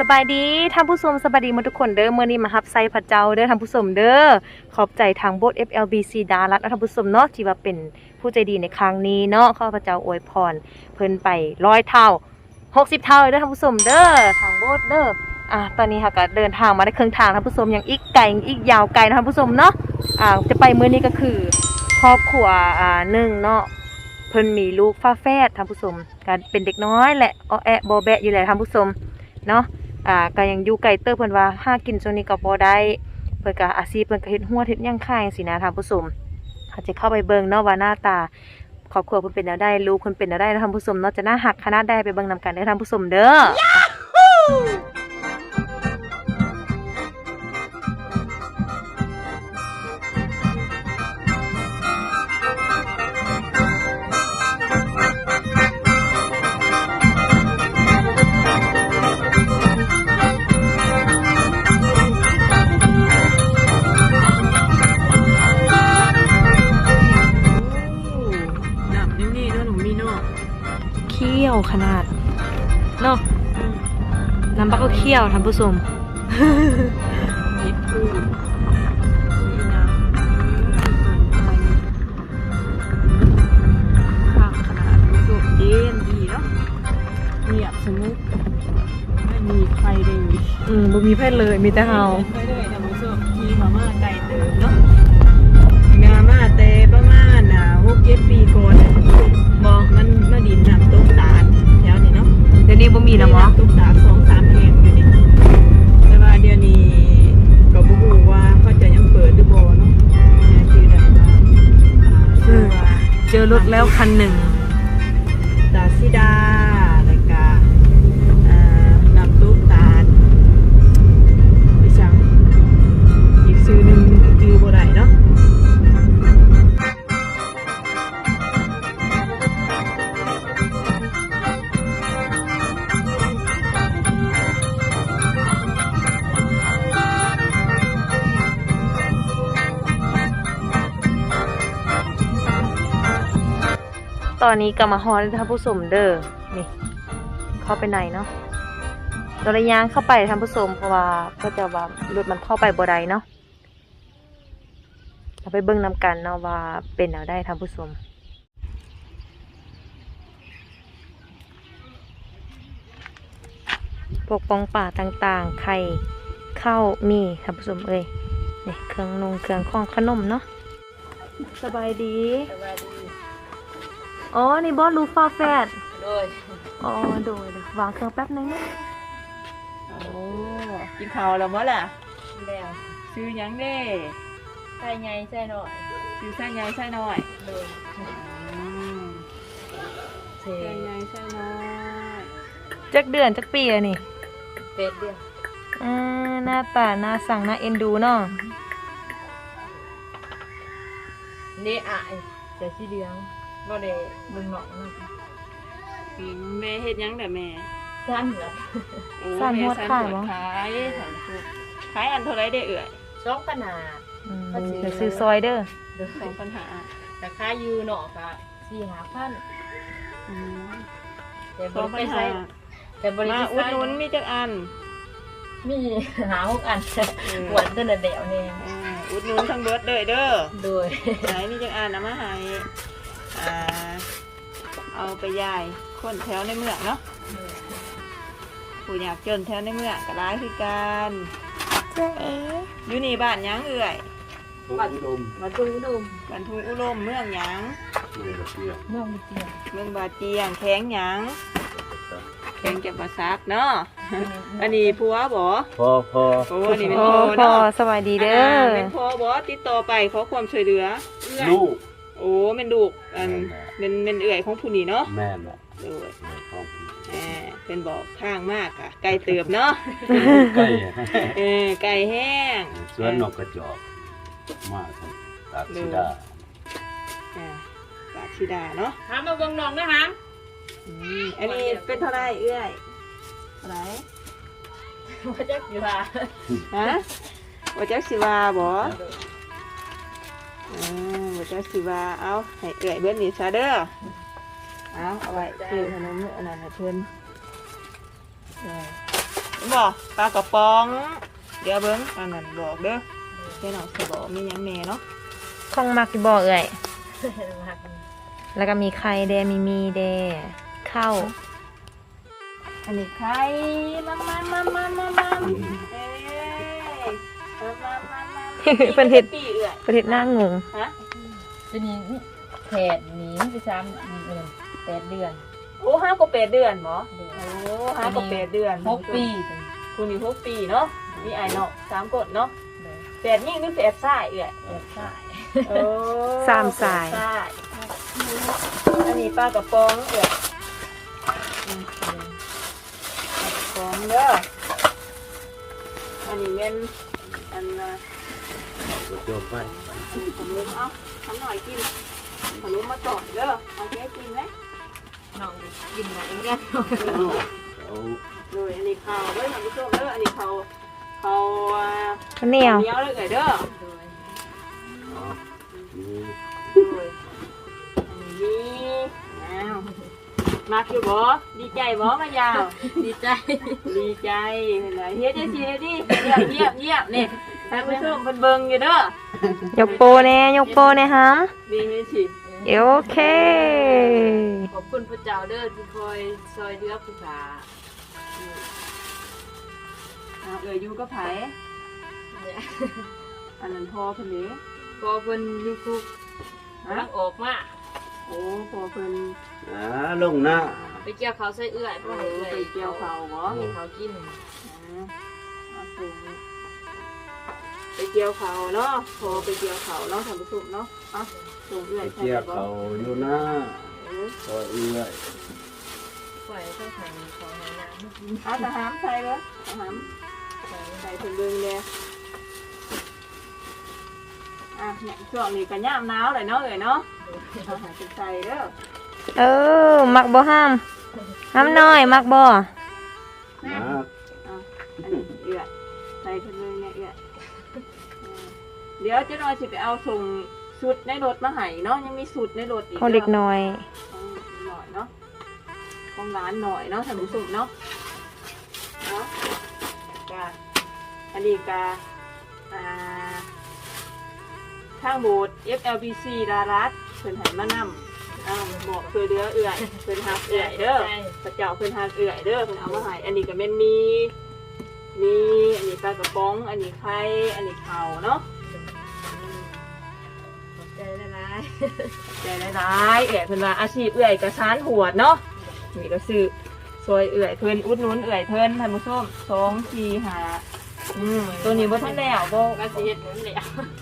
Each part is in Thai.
สบายดีท่านผู้ชมสบายดีหมาทุกคนเด้อมื้อนี้มาฮับไซพระเจ้าเด้อท่านผู้ชมเด้อขอบใจทางโบส FLBC ดารัตและท่านผู้ชมเนาะที่ว่าเป็นผู้ใจดีในครั้งนี้เนาะข้าพระเจ้าอวยพร เพิ่นไปร้อยเท่า60เท่าเด้อท่านผู้ชมเด้อทางโบสเด้ออะตอนนี้ค่ะก็เดินทางมาได้ครึ่งทางท่านผู้ชมยังอีกไกลอีกยาวไกลนะท่านผู้ชมเนาะอ่าจะไปมื้อนี้ก็คือครอบครัวอ่าหนึ่งเนาะเพิ่นมีลูกฟ้าแฝดท่านผู้ชมก็เป็นเด็กน้อยแหละอ้อแอะบอแบะอยู่แหละท่านผู้ชมเนาะ อ่าก็ยังอยู่ไกลเตอร์เพิ่นว่าหากินช่วงนี้ก็พอได้ เพิ่นก็อาชีพเพิ่นก็เฮ็ดหัวเฮ็ดหยังขายจังซี่นะท่านผู้ชมเขาจะเข้าไปเบิ่งเนาะว่าหน้าตาครอบครัวเพิ่นเป็นแนวได้ลูกเพิ่นเป็นแนวไดนะท่านผู้ชมเนาะจะน่าหักขนาดใดไปเบิ่งนำกันเด้อท่านผู้ชมเด้อ ยวขนาดเนาะน้ำบักก็เคี่ยวท่านผู้ชมนิดพูดนี่นะข้างขนาดรู้สึกเย็นดีเนาะเงียบสงบไม่มีใครเลยอืมบ่มีเพื่อนเลยมีแต่เฮาไม่เแล้วคันหนึ่ง ตอนนี้ก็มาฮอดท่านผู้ชมเด้อนี่เข้าไปไหนเนาะตัวระยางเข้าไปท่านผู้ชมเพราะว่าก็จะว่ารถมันเข้าไปบ่ได้เนาะเราไปเบิ่งนำกันเนาะว่าเป็นแนวได้ท่านผู้ชมพวกปองป่าต่างๆ ไข่ข้าวมีท่านผู้ชมเอ้ยนี่เครื่องนงเครื่องข้องขนมเนาะสบายดีสวัสดี อ๋อ นี่บอสลูกฟ้าแฟดโดยอ๋อ โดยเดี๋ยววางเครื่องแป๊บนึงนะโอ้กินข้าวแล้วมั้ล่ะแล้วชื่อหยังเด้ใส่ไงใส่หน่อยชื่อไส้ใหญ่ไส้น้อยเลยอืมเทไส้ใหญ่ไส้น้อยจักเดือนจักปีอะนี่เป็ดเดียวอือหน้าตาหน้าสั่งหน้าเอ็นดูเนาะนี่อายจะสีเหลือง บ่ได้เบิ่งหนอกนะอืมแม่เฮ็ดหยังแต่แม่สั้นเหรอโอ้สั่นหัวแม่ขายหับ่ ขายสั่นหัวขายอันเท่าไรได้เอื่อยสองขนาดอืมก็ซื้อเดี๋ยวซื้อซอยเด้อเด้อสองปัญหาราคาอยู่หนอกอะสี่หาพันอืมแต่สบ่องได้ปัไปญหาใส่แต่บ่ได้มาไปอุดใส่หนุนมีจักอันมีหาหกอันเออหวนตัวน่ะเดียวนี่อ่าอุดหนุนทั้งเบิดเลยเด้อโดย ไหนมีจักอันเอามาให้ อ่าเอาไปยายคนแถวในเมืองเนาะผู้อยากจนแถวในเมืองก็ร้ายคือกันเจ๊เอ๋อยู่นี่บ้านหยังเอื่อยบัดอุดมมาดูดูบ้านทุ่งอุดมเมืองหยังเมืองเสียน้องมีเตียงเมืองบาเจียงแข็งหยังแข็งแก่ประซักเนาะอันนี้ผัวบ่พอพอโอ้อันนี้เป็นโอ้พ่อพอเนาะสบายดีเด้อาเป็นพ่อบ่ติดต่อไปขอความช่วยเหลือเอื้อย ลูก โอ้เป็นลูกอันเป็นเป็นเอื่อยของผู้นี้เนาะแม่น่ะโดยแม่ของพี่แหมเป็นบอกข้างมากอะไก่เติบเนาะใกล้เออไก่แห้งสวนนกกระจอกมาครับตากสิดาอ่าปากชิดาเนาะหามาเบิ่งน้องนะฮะอืมอันนี้เป็นเท่าไหรเอื้อยเท่าไหรว่าจักอยู่ว่าฮะว่าจักสิวาบ่ อืมว่าจักสิวาเอาให้เอื้อยเบิ้นี่ซะเด้อเอาเอาไว้ซื้อขนมอันนั้นให้เพิ่นเออบ่ปลากระป๋อง เดี๋ยวเบิ้งอันนั้นบอกเด้อเจ้าหน่อยสิบอกมีหยังแหน่เนาะของมักสิบ่เอ่ยมากแล้วก็มีไข่แดมีมีแดข้าวอันนี้ไข่มามามามามามา เพิ่นเฮ็ดปีเอื่อยประเทศหน้างงฮะจะนี้แผดหนีไปซ้ำเดือนแปดเดือนโอ้ห้าก็แปดเดือนหมอเดือนโอ้ห้าก็แปดเดือนหกปี คุณมีหกปีเนาะมีไอ้เนาะสามกดเนาะเดือนแปดยิ่งหรือแปดซ่ายเอื่อยแปดสายโอ้สามสายแปดซ่อันนี้ปลากระป๋องเอื่อยอืมปลากระป๋องเด้ออันนี้เม่นอันน่ะ ก็จบไปขนมเอาทำหน่อยกินขนมมาก่อนเด้อเอาแค่กินไหมน้องกินอะไรเนี่ยเอาเลยอันนี้ข้าวเด้อท่านผู้ชมเด้ออันนี้ข้าวข้าวอ่าข้าวเหนียวเหนียวเลยไงเด้อโดยเอานี่เลยอันนี้อ้าวมากอยู่บ่ดีใจบ่มายาว ดีใจ ดีใจเห็นไหมเฮ็ดจังซี่เฮ็ดดิเยี่ยมเยี่ยมเยี่ย มนี่ท่านผู้ชมเพิ่นเบิ่งอยู่เด้อยกโปแน่ยกโปแน่ฮะดีนี่สิโอเค ขอบคุณพระเจ้าเด้อที่คอยซอยเดือผู้ขาอ้าวเอ่ยอยู่กับไผเนี่ยอันนั้นพ่อเพิ่นเด้พอเพิ่นยูทูบฮะรักออกมาโอ้พ่อเพิ่นอ่าลงหน้าไปเกี่ยวเขาใส่เอื้อยโอ้เพื่อให้เอื้อยไปเกี่ยวข้าวบ่ให้เขากินเอาสูงไป เกี่ยวเขาเนาะพอไปเกี่ยวเขาเนาะทำประสุเนาะเอาสูงเอื่ไปอยใช่เกี่ยวไหมเขาอยู่หน้าเออซอยเอื้อยปล่อยต้องทำของให้น้ำกินเอาทหารใส่เลยทหารใส่ถึงดึงเลยอะเนี่ยช่วงนี้กันย่ามหนาวเลยเนาะเอ่ยเนาะเอาหาจุดใส่เด้อเออมักบ่ห้ามห้ามน้อย มักบ่ เดี๋ยวเจะน้อยสิไปเอาส่งสุดในรถมาให้เนาะยังมีสุดในรถอีกของเด็กน้อยของหน่อยเนาะของร้านหน่อยเนาะท่านผู้ชมเนาะเนาะกาอันนี้กาอ่าข้างโบสถ์ FLBC ดารัสเพิ่นให้มานำอ้าวบอกเพื่อเดือเอื่อยเพิ่นหักเอื่อยเด้อพระเจ้าเพิ่นหักเอื่อยเด้อเพิ่นเอามาให้อันนี้ก็แม่นมีมีอันนี้ปลากระป๋อง อันนี้ไข่ อันนี้ข้าวเนาะ ใจร้ายๆเอื่อยเพิ่นว่าอาชีพเอื่อยกระชานหวดเนาะนี่ก็ซื้อซอยเอื่อยเพิ่นอุดหนุนเอื่อยเพิ่นท่านผู้ชมสองสี่ห้าอืมตัวนี้บ่ทันแล้วบ่ก็สิเฮ็ดนั่นแหละ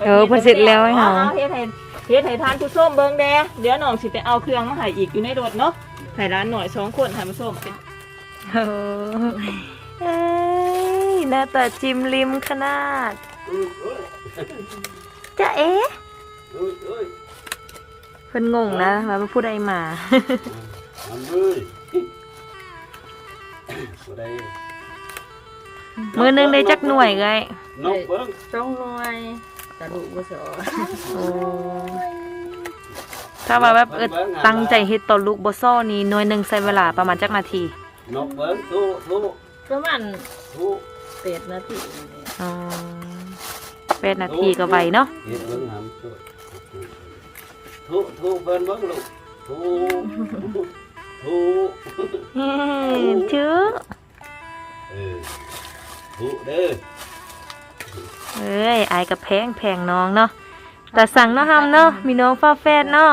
เออเพิ่นเสร็จแล้วให้เฮาอเฮ็ดให้เฮ็ดให้ทานผู้ชมเบิ่งแดเดี๋ยวน้องสิไปเอาเครื่องมาให้อีกอยู่ในรถเนาะให้ร้านหน่อยสองคนท่านผู้ชมเป็นเออเอ้ยหน้าตาจิ้มลิมขนาดเอ้ยเอ้ยจะเอ๊ะ เอ้ยเอ้ยเพิ่นงงนะว่าพูดอะไรมาทำเลยบ่ได้มือหนึงได้จักหน่วยไงนกเบิ้งจ้องหน่วยกระดูกบ่สอโอ้ถ้าว่าแบบเออตั้งใจเฮ็ดต่อลูกบ่ซ้อนี่หน่วยหนึงใช้เวลาประมาณจักนาทีนกเบิ้งทุทุประมาณทุ8นาทีนี่แหละอ๋อแปดนาทีก็ไวเนาะเฮ็ดเบิ้งหำช่วย ทุทุเบิ้งเบิ้งลูกทุทุเฮ้ชื่อเออทุเด้อเอ้ยอายกับแพงแพงน้องเนาะแต่สั่งเนาะฮัมเนาะมีน้องฟ้าแฟดเนาะ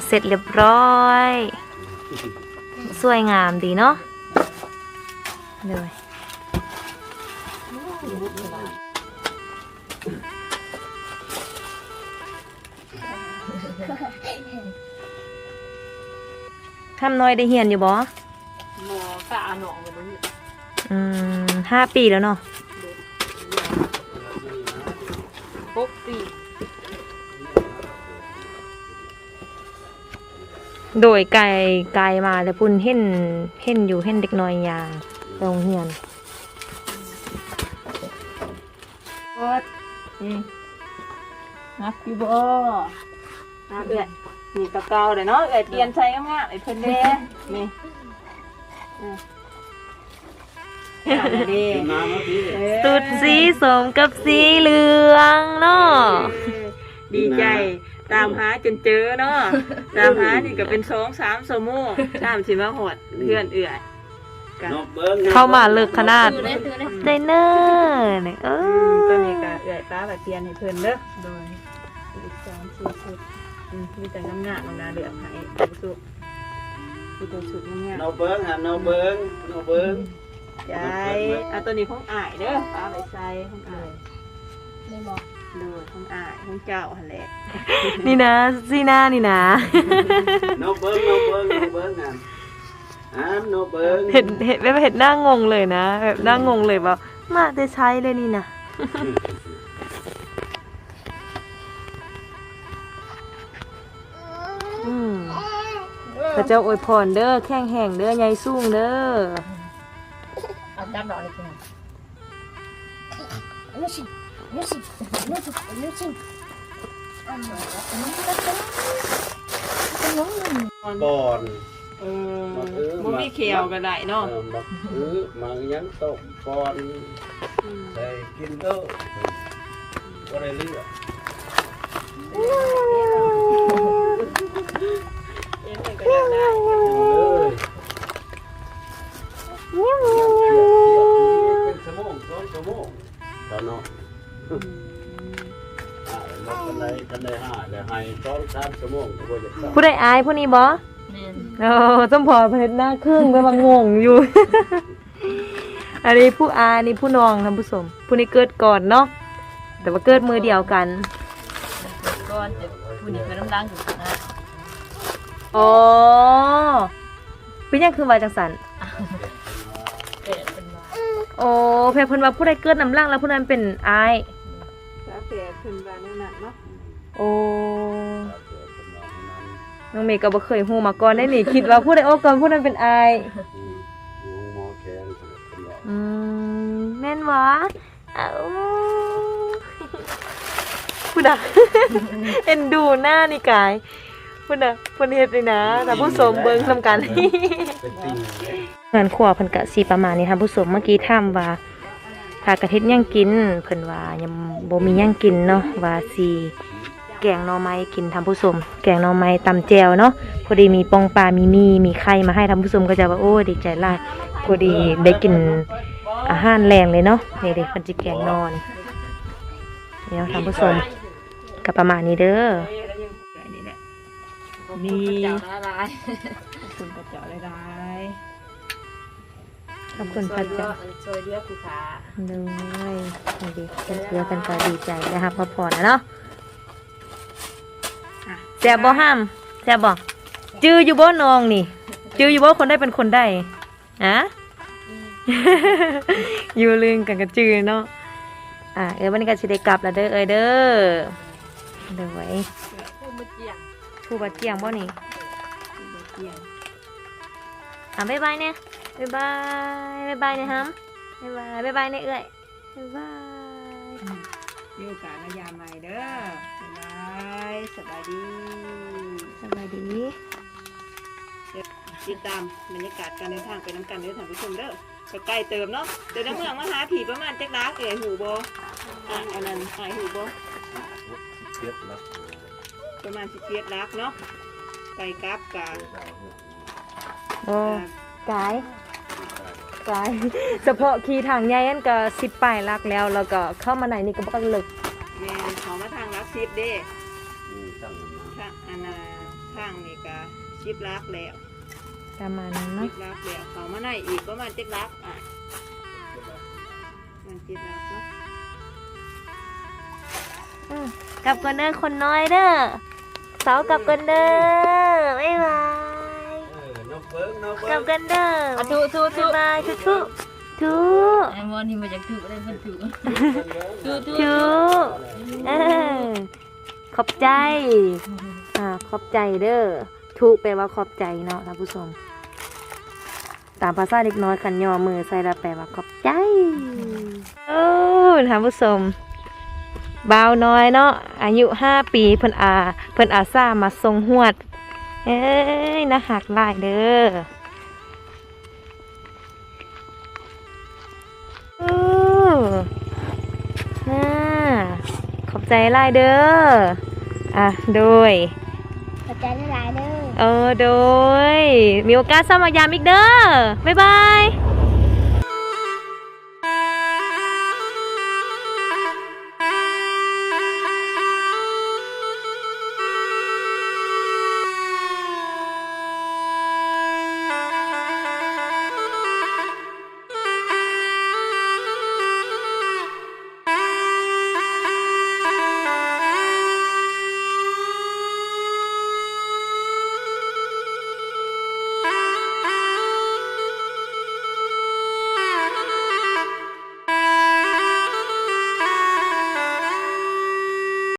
เดือดต้องเดือดเสร็จเรียบร้อย สวยงามดีเนาะเลยทำน้อยได้เฮียนอยู่บ่หมอกะอาหนองกันบ่มีอืมห้าปีแล้วเนาะ โดยไกลไกลมาแล้วปุ่นเห็นเห็นอยู่เห็นเด็กน้อยยางไปโรงเรียนโคตรนี่นักอยู่บ่นักเอื้อยนี่ตะเกาเลยเนาะเอื้อยเปลี่ยนใช้งามๆไอ้เพิ่นเด้นี่อืมเอาเลยเด้กินน้ำมาพี่เออสุดสีสมกับสีเหลืองเนาะดีใจ ตามหาจนเจอเนาะตามหานี่ก็เป็นสองสามชั่วโมงตามสิมาหอดเพื่อนเอื่อยกันนกเบิ้งเข้ามาเลิกขนาดตื่นเลยตื่นเลยใจเนอร์เนี่ยเออืมอตัวนี้ก็เอื่อยป้าแบบเตียนให้เพิ่นเด้อโดยอีกสองสี่สุดอืมมีแต่งามๆของนาเดือกให้สุดมีแต่สุดงามนกเบิ้งหันนกเบิ้งนกเบิ้งๆใจอะตัวนี้ของอ้ายเด้อป้าไปใส่ของอ้ายไม่บอก เด้อของอ้ายของเจ้าหั่นแหละนี่นะสีหน้านี่นะ นกเบิ้งนกเบิ้งนกเบิ้งหันหันนกเบิ้งเห็นเห็นแบบเห็นหน้างงเลยนะ แบบหน้างงเลยว่ามาได้ใช้เลยนี่นะอืมพระเจ้าอวยพรเด้อแข้งแห่งเด้อใหญ่สูงเด้อเอาจับดอกเลยคุณ ก่อน เออบ่มีเขียวก็ได้เนาะเออบักอื้อมายังตกก่อนใส่กินเด้อก็ได้เลือกเอ็นก็อยากได้เลยเกันได้กันได้ห้าได้ให้สองสามชั่วโมงก็บ่จะกลับผู้ใดอายผู้นี้บ่แม่นโอ้จมพอเพชรหน้าครึ่งไปบางงงอยู่ อันนี้ผู้อานี่ผู้น้องท่านผู้ชมผู้นี้เกิดก่อนเนาะแต่ว่าเกิดมือเดียวกันก้อนแต่ผู้นี้เคยน้ำล้างอยู่นะอ๋อเป็นหยังคือว่าจังสันเป็ดเป็นมาโอ้เพิ่นเพิ่นว่าผู้ใดเกิดน้ำล่างแล้วผู้นั้นเป็นอาย สาเสียขึ้นบานนั่นน่ะเนาะ โอ้น้องเมย์ก็บ่เคยฮู้มาก่อนได้นี่ คิดว่าผู้ใดโอ้ก่อนผู้นั้นเป็นอายหมอแขนเป็นว่าอืมแม่นวะเอ้าพูดอะเอ็นดูหน้านี่กายพูดอะพูดเฮ็ดเลยนะแต่ผู้ชมเบิ่งนำกันเป็นติ่งเงินขวบเพิ่นก็สิประมาณนี้ค่ะผู้ชมเมื่อกี้ถามว่าถ้ากระเฮ็ดหยังกินเพิ่นว่ายังบ่มีหยังกินเนาะว่าสิ แกงหน่อไม้กินท่านผู้ชมแกงหน่อไม้ตำแจวเนาะพอดีมีปองปลามีมีมีไข่มาให้ท่านผู้ชมก็จะว่าโอ้ดีใจหลายพอดีได้กินอาหารแรงเลยเนาะนี่เด็กเพิ่นสิแกงหนอนี่เดี๋ยวท่านผู้ชมก็ประมาณนี้เด้อเอ้ยแล้วยังอันนี้แหละมีมีเจ้าละลายคุณกระเจาะเลยได้ขอบคุณพระเจ้าช่วยเลือกผู้ค้าด้วยนี่ดิเพิ่นเพื่อกันก็ดีใจนะครับพอพอนะเนาะอะ แซ่บบ่ห้ามแซ่บบ่จื้ออยู่บ่น้องนี่ จื้ออยู่บ่คนได้เป็นคนได้อะอยู่ลืมกันกับจื้อเนาะอะเอ้ยวันนี้ก็สิได้กลับแล้วเด้อเอ้ยเด้อเด้อไว้ผู้มาเจียงผู้บาดเจียงบ่นี่เกี่ยงอะบ๊ายบายเนี่ยบ๊ายบายบ๊ายบายเนี่ยฮัมบ๊ายบายบ๊ายบายเนี่ยเอ้ยบ๊ายบายมีโอกาสมายามใหม่เด้อบ๊ายบาย สบายดีสบายดีติดตามบรรยากาศการเดินทางไปน้ำกันเด้อท่านผู้ชมเด้อก็ใกล้เติมเนาะเดี๋ยวน้ำเมืองมาหาผีประมาณจักรักเอ๋ยหูโบอะอันนั้นอะหูโบเทียบแล้วประมาณสิบเจ็ดลักเนาะไปกราฟกาโอ้กายกายเฉพาะขี่ทางใหญ่นั่นก็สิบปลายลักแล้วแล้วก็เข้ามาไหนนี่ก็บ่กันลึกแม่นเขามาทางลักซิบเด้ ชิบลักแล้วประมาณนั้นชิเนาะบลักแล้วเขามาในอีกประมาณเจ็ดลักอะมันเจ็ดลักเนาะอืมกลับกันเด้อคนน้อยเด้อเสากลับกันเด้อบ๊ายบายเออนกเบิ้งนกกลัเบิ้บงกันเด้ออะทุทุทุบ๊ายบายทุกทุกทุกไอ้มอนนี่มาจากทุได้เพิ่นทุทุทุทุกเออขอบใจ อ่าขอบใจเด้อ ทุกแปลว่าขอบใจเนาะท่านผู้ชม ตามภาษาเด็กน้อยขันยอมือใส่ล้วแปลว่าขอบใจ โอ้ท่านผู้ชมบ่าวน้อยเนาะอายุห้าปีเพิ่นอาเพิ่นอาซามาทรงหวด เอ้ยนะหักลายเด้อโอ้น่าขอบใจลายเด้อ อะโดย ขอบใจลายเด้อ เออโดยมีโอกาสสมัครยามอีกเด้อบ๊ายบาย